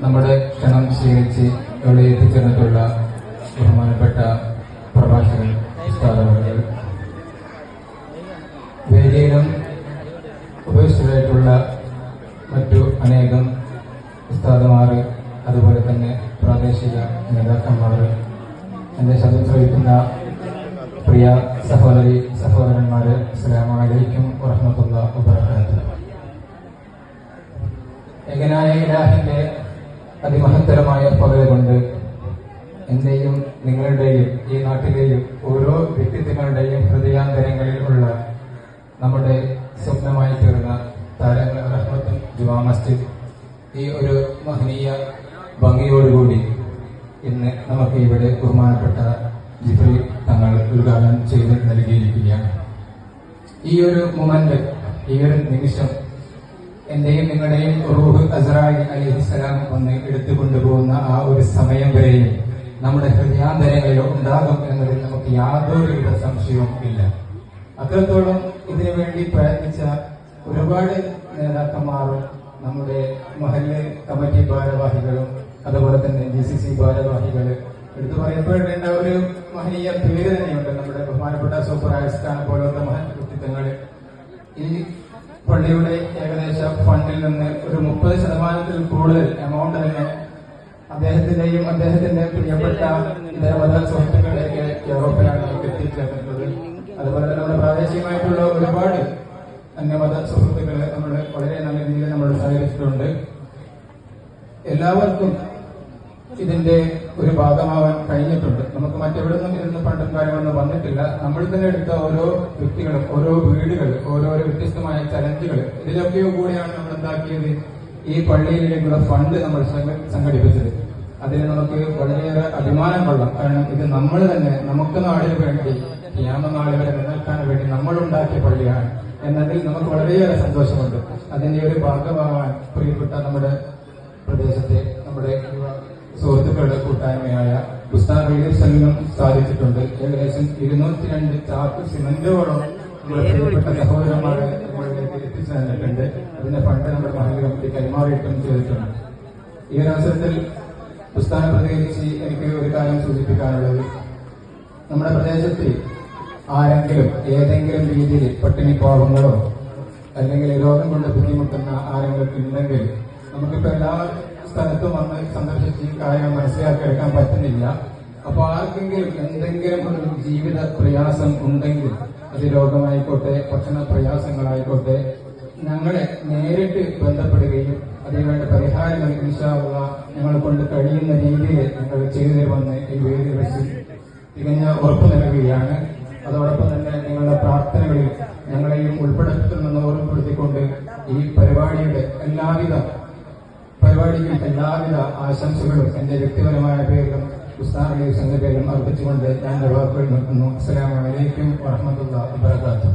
നമ്മുടെ ക്ഷണം സ്വീകരിച്ച് ഇവിടെ എത്തിച്ചേർന്നിട്ടുള്ള ബഹുമാനപ്പെട്ട പ്രഭാഷകൻ വേദിയിലും ഉപേക്ഷിതരായിട്ടുള്ള മറ്റു അനേകം ഉസ്താദുമാർ അതുപോലെ തന്നെ പ്രാദേശിക നേതാക്കന്മാർ എന്റെ ശബ്ദം പ്രിയ സഹോദരി സഹോദരന്മാരെ അസ്സലാമു അലൈക്കും വറഹ്മത്തുള്ള വബറകാതുഹു. ഏകനായ ഇലാഹിന്റെ അതിമഹത്തരമായ പകൽ കൊണ്ട് എന്റെയും നിങ്ങളുടെയും ഈ നാട്ടിലെയും ഓരോ വ്യക്തിത്വങ്ങളുടെയും ഹൃദയാന്തരങ്ങളിൽ ഉള്ള നമ്മുടെ സ്വപ്നമായി തീർന്ന താരങ്ങൾ റഹ്മത്തും ജുമാ മസ്ജിദ് ഈ ഒരു മഹനീയ ഭംഗിയോടുകൂടി ഇന്ന് നമുക്ക് ഇവിടെ ബഹുമാനപ്പെട്ട ജിഫ്രി തങ്ങൾ ഉദ്ഘാടനം ചെയ്ത് നൽകിയിരിക്കുകയാണ്. ഈ ഒരു മൊമെന്റ് ഈ ഒരു നിമിഷം എന്റെയും നിങ്ങളുടെയും റൂഹ് അസറായി അലിഹിസ്സലാം ഒന്ന് എടുത്തു കൊണ്ടുപോകുന്ന ആ ഒരു സമയം വരെയും നമ്മുടെ ഹൃദയാന്തരങ്ങളിൽ ഉണ്ടാകും എന്നതിൽ നമുക്ക് യാതൊരുവിധ സംശയവും ഇല്ല. അത്രത്തോളം ഇതിനു വേണ്ടി പ്രയത്നിച്ച ഒരുപാട് നേതാക്കന്മാരും നമ്മുടെ മഹല്ല് കമ്മിറ്റി ഭാരവാഹികളും അതുപോലെ തന്നെ ജി സി സി ഭാരവാഹികൾ എടുത്തു പറയപ്പെടേണ്ട ഒരു മഹനീയ പേര് തന്നെയുണ്ട് നമ്മുടെ ബഹുമാനപ്പെട്ട സൂപ്പർ ആയസ്ഥാന പോലത്തെ മഹൻ വ്യക്തിത്വങ്ങൾ ഈ പള്ളിയുടെ നിന്ന് ഒരു മുപ്പത് ശതമാനത്തിൽ കൂടുതൽ എമൗണ്ട് തന്നെ അദ്ദേഹത്തിന്റെയും അദ്ദേഹത്തിന്റെ പ്രിയപ്പെട്ട ദേവത സുഹൃത്തുക്കളിലേക്ക് യൂറോപ്പിലാണ് നമുക്ക് എത്തിച്ചേർന്നിട്ടുള്ളത് അതുപോലെ തന്നെ നമ്മുടെ പ്രാദേശികമായിട്ടുള്ള ഒരുപാട് അന്യമത സുഹൃത്തുക്കളെ നമ്മൾ വളരെ നല്ല രീതിയിൽ നമ്മൾ സഹകരിച്ചിട്ടുണ്ട്. എല്ലാവർക്കും ഇതിന്റെ ഒരു ഭാഗമാവാൻ കഴിഞ്ഞിട്ടുണ്ട്. നമുക്ക് മറ്റെവിടെ നിന്നും ഇരുന്ന് പണ്ടും കാര്യങ്ങളൊന്നും വന്നിട്ടില്ല. നമ്മൾ തന്നെ എടുത്ത ഓരോ വ്യക്തികളും ഓരോ വീടുകൾ ഓരോരോ വ്യത്യസ്തമായ ചലഞ്ചുകൾ ഇതിലൊക്കെയോ കൂടിയാണ് നമ്മൾ എന്താക്കിയത്? ഈ പള്ളിയിലേക്കുള്ള ഫണ്ട് നമ്മൾ സംഘ- സംഘടിപ്പിച്ചത്. അതിന് നമുക്ക് വളരെയേറെ അഭിമാനം കൊള്ളാം. കാരണം ഇത് നമ്മൾ തന്നെ നമുക്ക് നാടിന് വേണ്ടി ക്യാമ നാളെ വരെ നിലനിൽക്കാൻ വേണ്ടി നമ്മൾ ഉണ്ടാക്കിയ പള്ളിയാണ്. എന്നതിൽ നമുക്ക് വളരെയേറെ സന്തോഷമുണ്ട്. അതിന്റെ ഒരു ഭാഗമാവാൻ പ്രിയപ്പെട്ട നമ്മുടെ പ്രദേശത്തെ കൂട്ടായ്മയായ റീഡിംഗ് സംഘം സാധിച്ചിട്ടുണ്ട്. ഏകദേശം ഇരുന്നൂറ്റി രണ്ട് ചാക്ക് സിമന്റുകളും സഹോദരന്മാരെ നമ്മളിലേക്ക് എത്തിച്ചു തന്നിട്ടുണ്ട്. അതിന്റെ ഫണ്ട് നമ്മുടെ മഹൽ കമ്മിറ്റി കൈമാറിയിട്ടും ചെയ്തിട്ടുണ്ട്. ഈ ഒരു അവസരത്തിൽ പുസ്തകം പ്രതികരിച്ച് എനിക്ക് ഒരു കാര്യം സൂചിപ്പിക്കാനുള്ളത്. നമ്മുടെ പ്രദേശത്ത് ആരെങ്കിലും ഏതെങ്കിലും രീതിയിൽ പട്ടിണി പാവങ്ങളോ അല്ലെങ്കിൽ രോഗം കൊണ്ട് ബുദ്ധിമുട്ടുന്ന ആരെങ്കിലും ഉണ്ടെങ്കിൽ നമുക്കിപ്പോൾ എല്ലാ സ്ഥലത്തും വന്ന് സന്ദർശിച്ച് ഈ കാര്യങ്ങൾ മനസ്സിലാക്കിയെടുക്കാൻ പറ്റുന്നില്ല. അപ്പൊ ആർക്കെങ്കിലും എന്തെങ്കിലും ഒരു ജീവിത പ്രയാസം ഉണ്ടെങ്കിൽ അത് രോഗമായിക്കോട്ടെ ഭക്ഷണ പ്രയാസങ്ങളായിക്കോട്ടെ ഞങ്ങളെ നേരിട്ട് ബന്ധപ്പെടുകയും അതിനുവേണ്ട പരിഹാരം ഇൻഷാള്ള ഞങ്ങളെ കൊണ്ട് കഴിയുന്ന രീതിയിൽ ഞങ്ങൾ ചെയ്തു തരുമെന്ന് ഈ വേദി വെച്ച് തികഞ്ഞ ഉറപ്പ് നൽകുകയാണ്. അതോടൊപ്പം തന്നെ നിങ്ങളുടെ പ്രാർത്ഥനകളിൽ ഞങ്ങളെയും ഉൾപ്പെടുത്തുമെന്ന് ഓർമ്മപ്പെടുത്തിക്കൊണ്ട് ഈ പരിപാടിയുടെ എല്ലാവിധ പരിപാടിക്കും എല്ലാവിധ ആശംസകളും എന്റെ വ്യക്തിപരമായ പേരിലും ഉസ്താദിന്റെ പേരിലും അർപ്പിച്ചുകൊണ്ട് ഞാൻ എന്റെ നിൽക്കുന്നു നിർത്തുന്നു അസ്സലാമു അലൈക്കും വറഹമത്തുള്ള വബറകാതുഹു.